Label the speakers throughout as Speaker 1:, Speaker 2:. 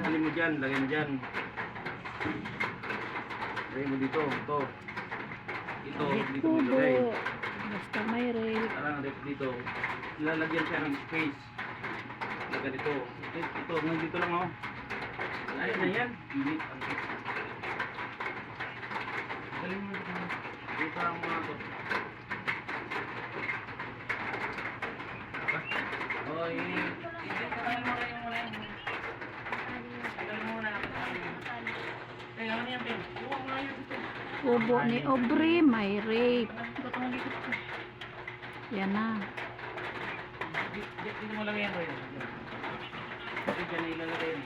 Speaker 1: ano
Speaker 2: mo dyan, lagyan dyan. Lagyan mo dito, ito. Ito, dito mo ilagay.
Speaker 3: Basta may rep.
Speaker 2: Parang dito, dito. Lalagyan siya ng space. Lagyan dito. Ito, ito, nandito lang oh. Ayun na yan. Hindi. Galing mo dito. Dito ang mga to. Oy, hindi ka lang mo kayo muna yan. Tagalin mo muna ako. Kaya ano yan, Ben? Kuha mo nga yun dito.
Speaker 3: Kubo ni Aubrey, may rape. Yan na.
Speaker 2: Dito mo lang yan, Roy. Dito dyan ilalagay yan.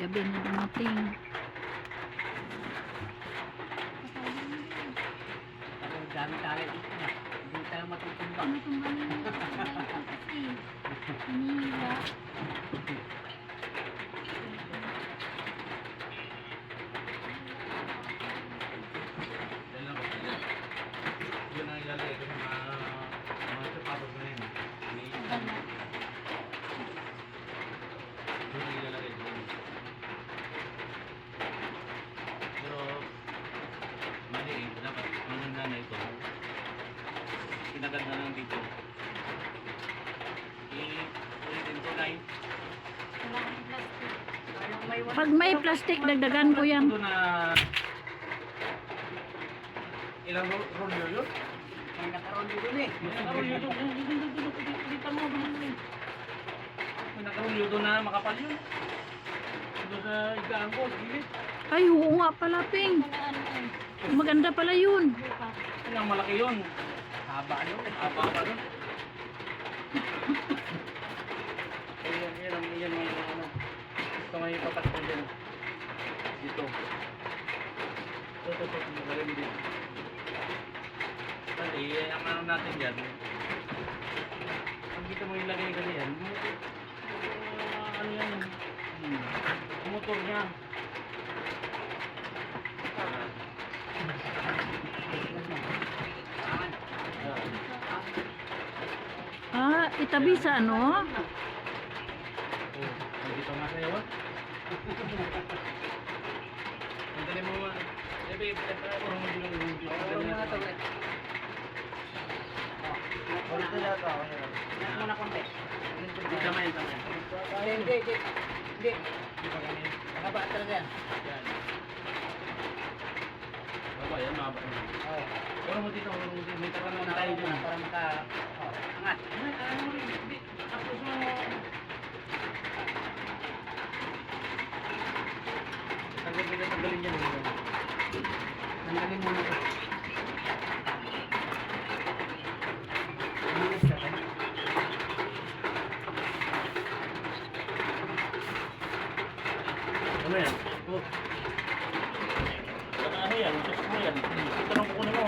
Speaker 3: Gabi na dumating.
Speaker 1: ang dami dito na. Hindi tayo matutumbang.
Speaker 2: Dala ko sila. Yun ang ilalagay ko sa mga mga sapatos na yun. Ni- Yun ang ilalagay ko. Pero, mali eh. Dapat, ang na ito. Kinagad na lang dito. I-ulitin ko na yun.
Speaker 1: May
Speaker 3: Pag may plastic, dagdagan ko yan.
Speaker 2: Ito na... Ilang ro- rolyo yun?
Speaker 1: May nakaroon dito eh.
Speaker 2: May nakarolyo doon. Dito mo. May nakarolyo doon na makapal yun. Doon sa igaan ko, gilid.
Speaker 3: Ay, oo nga pala, Ping. Maganda pala yun.
Speaker 2: Yun ang malaki yun.
Speaker 1: Haba yun.
Speaker 2: Haba pa doon. Ayan, yan ang yan ang ano. Gusto nga yung papat ko dyan. Dito. Ito, ito, ito. Magaling dito. Kasi, ang ano natin dyan. Pag dito mo ilagay kasi yan, uh, ano yan, hmm, motor niya.
Speaker 3: Ah, itabi sa ano?
Speaker 2: Oh, nandito nga sa'yo ah. Ang dali mo ah. Tara. Hindi.
Speaker 1: Hindi, hindi, hindi. Hindi.
Speaker 2: Hindi pa kami.
Speaker 1: Haba talaga yan.
Speaker 2: Yan. Yan.
Speaker 1: Oo.
Speaker 2: Pero mo may tatanong
Speaker 1: Una
Speaker 2: tayo
Speaker 1: para maka... Angat.
Speaker 2: Ano. Tapos mo, tanggalin na tanggalin yan.
Speaker 1: Tanggalin muna ito.
Speaker 2: Ano yan? Oh. Ano yan? Sus mo yan. Ito lang kukunin mo.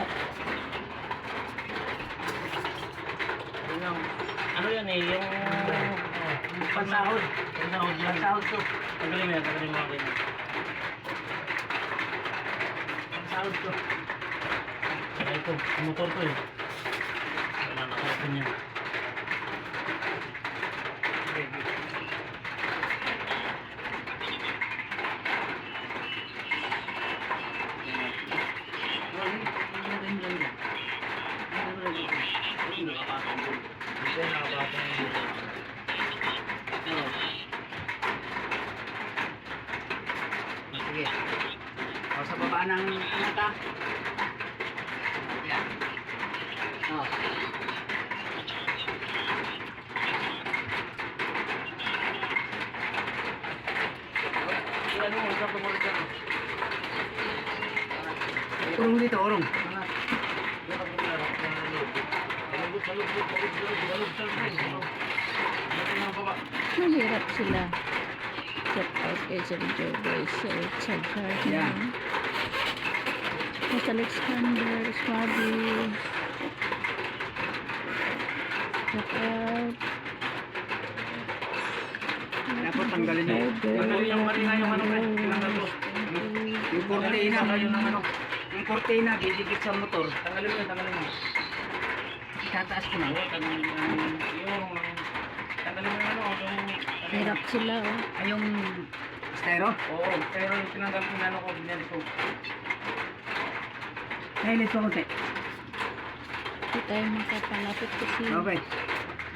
Speaker 2: Lang. Ano yan eh? Yung...
Speaker 1: Pansahod.
Speaker 2: Pansahod yan.
Speaker 1: Pansahod to.
Speaker 2: Tanggalin mo yan. Tanggalin mo ako yan.
Speaker 1: Pansahod to.
Speaker 2: Ito. Motor to eh. Wala na ako niya.
Speaker 1: Sige. O, sa baba ng mata. Yan. O.
Speaker 2: Ano mo? Sa pamulot ka.
Speaker 1: Urong dito, urong.
Speaker 3: Mahirap sila. Out kay Sir Joe guys sa Richard Hart
Speaker 1: Yeah.
Speaker 3: Na. Mas Alexander, Swabi. Shout out.
Speaker 1: Dapat tanggalin mo.
Speaker 2: Tanggalin yung kanina yung ano, eh, yung ano.
Speaker 1: Yung 40 na.
Speaker 2: Saka yung ano.
Speaker 1: Yung cortina, didikit sa motor.
Speaker 2: Tanggalin mo yun, tanggalin mo.
Speaker 1: Tataas ko na.
Speaker 2: Tanggalin mo. Yung, tanggalin mo yung ano, yung...
Speaker 3: Hirap sila oh.
Speaker 1: Ay, yung styro.
Speaker 2: Oo, pero yung tinanggal ko na ano ko, binalik ko.
Speaker 1: Nahilit ko konti.
Speaker 3: Hindi tayo makapalapit kasi
Speaker 1: Okay.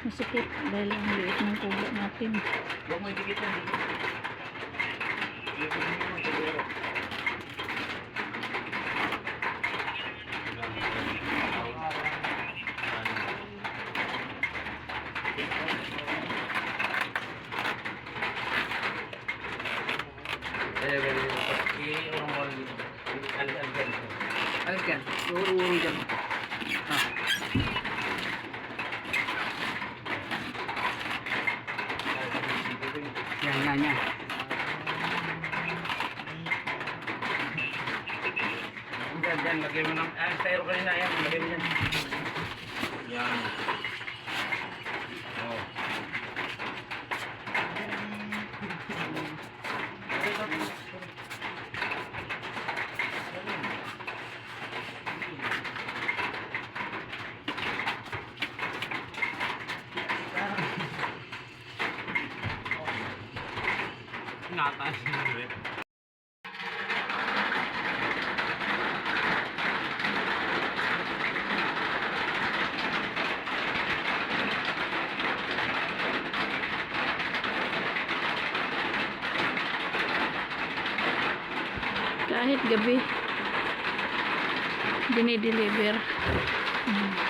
Speaker 3: masakit dahil ang liit ng kubo natin.
Speaker 2: Huwag mo yan, dikit. Dikit mo yung siguro. Kaya ganyan mo. I-urong mo. Alis-alis.
Speaker 1: Alis yan. Uuro dyan. Ah. Yan, yan, yan.
Speaker 2: Diyan, diyan, lagay mo ng, ah, styro kanina, yan, lagay mo yan. Yan. Oh. Nataas na rin.
Speaker 3: Kahit gabi, dinideliver. Hmm.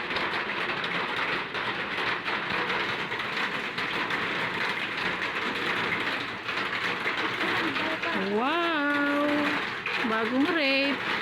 Speaker 3: Bagong rape.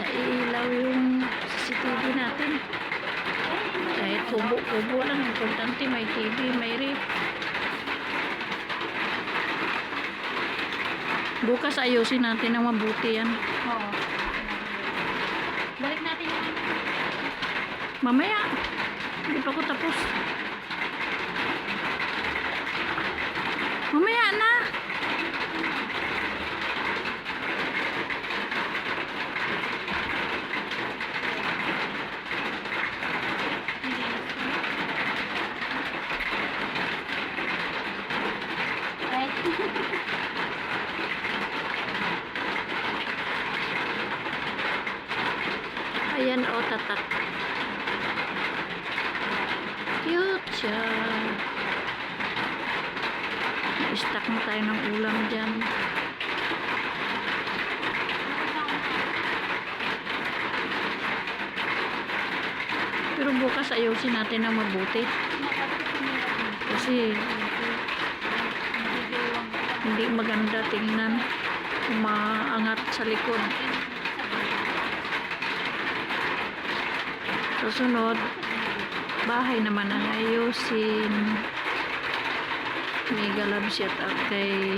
Speaker 3: Naiilaw yung CCTV natin. Kahit kubo-kubo lang, importante may TV, may rip. Bukas ayusin natin ng mabuti yan.
Speaker 4: Oo. Balik natin yung
Speaker 3: Mamaya, hindi pa ko tapos. Mamaya na.
Speaker 4: Right?
Speaker 3: Ayan o, tatak. Cute siya. Na-stack na tayo ng ulam dyan. Pero bukas ayusin natin ng mabuti. Kasi hindi maganda tingnan. Umaangat sa likod. Susunod, bahay naman ang ayusin. Mega love shout out kay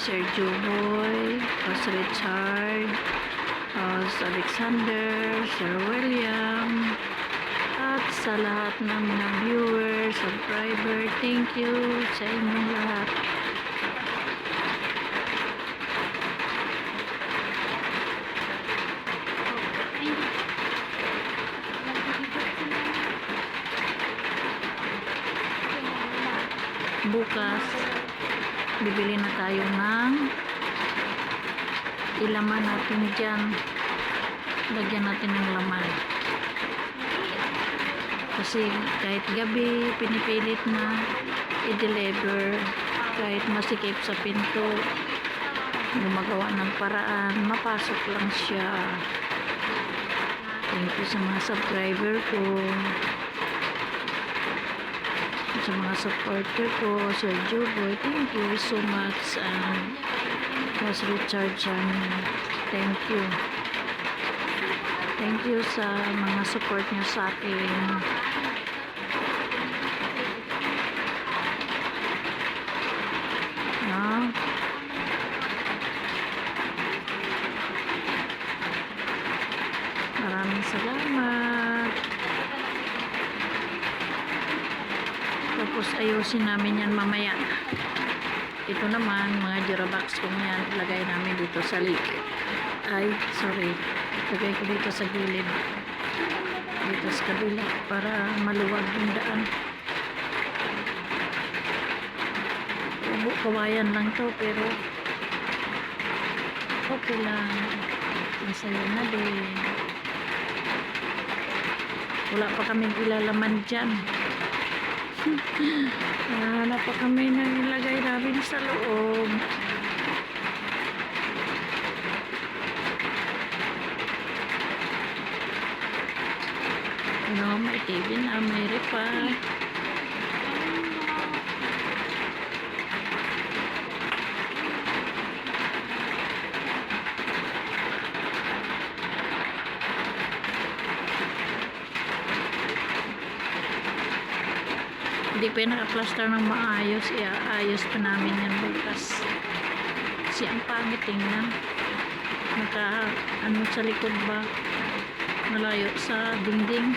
Speaker 3: Sir Juboy, Pas Richard, Pas Alexander, Sir William, at sa lahat ng mga viewers, subscriber, thank you sa inyong lahat. Bukas, bibili na tayo ng ilaman natin dyan. Lagyan natin ng laman. Kasi kahit gabi, pinipilit na i-deliver kahit masikip sa pinto. gumagawa ng paraan, mapasok lang siya. Thank you sa mga subscriber ko. Sa mga supporter ko, Sir Juboy, thank you so much. And Boss Richard Channel, thank you. Thank you sa mga support niyo sa akin. No? Maraming salamat. Tapos ayusin namin yan mamaya. Ito naman, mga jirabox kong yan, ilagay namin dito sa lid. Ay, sorry. Lagay ko dito sa gilid. Dito sa kabila para maluwag yung daan. Kawayan lang to pero okay lang. Masaya na din. Wala pa kaming ilalaman dyan. Hanap pa kami ng ilagay namin sa loob. Ano, may TV na, may repa. Hindi pa naka-plaster ng maayos. Iaayos pa namin yan bukas. Kasi ang pangit tingnan. Naka, ano sa likod ba? Malayo sa dingding.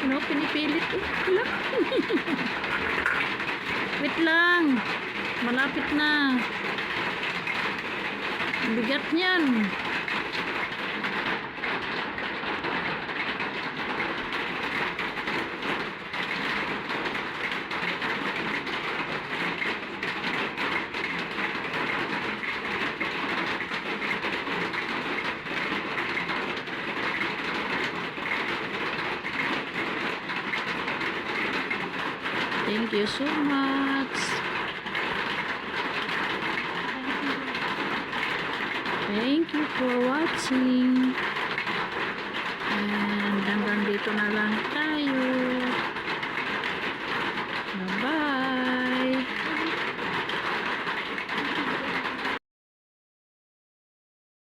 Speaker 3: Ano, pinipilit ko. Wala. Wait lang. Malapit na. Bigat niyan. Thank you so much. Thank you for watching. And hanggang dito na lang tayo.